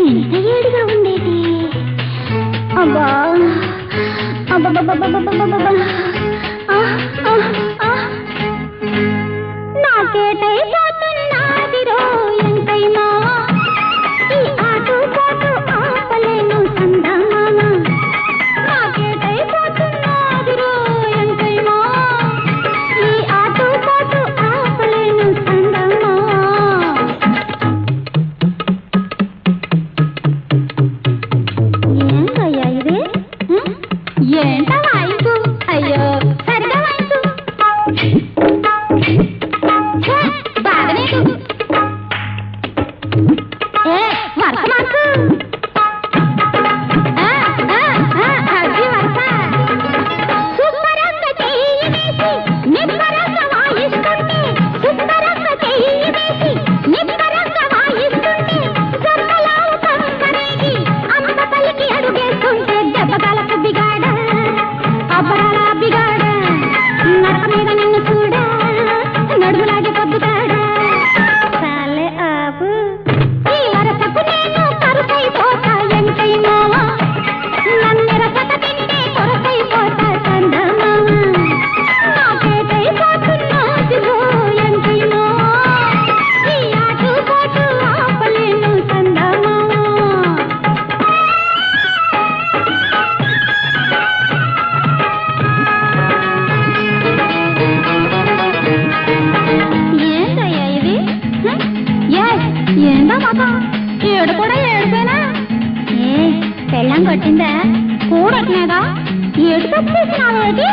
ఇంత ఏడుగా ఉండేది? అబ్బా. అబ్బా மறக்க ఈడు కూడా ఏడిపోయినా ఏ పెళ్ళం కొట్టిందా? కూడట్లేదా? ఏడు తప్పేసినావేటి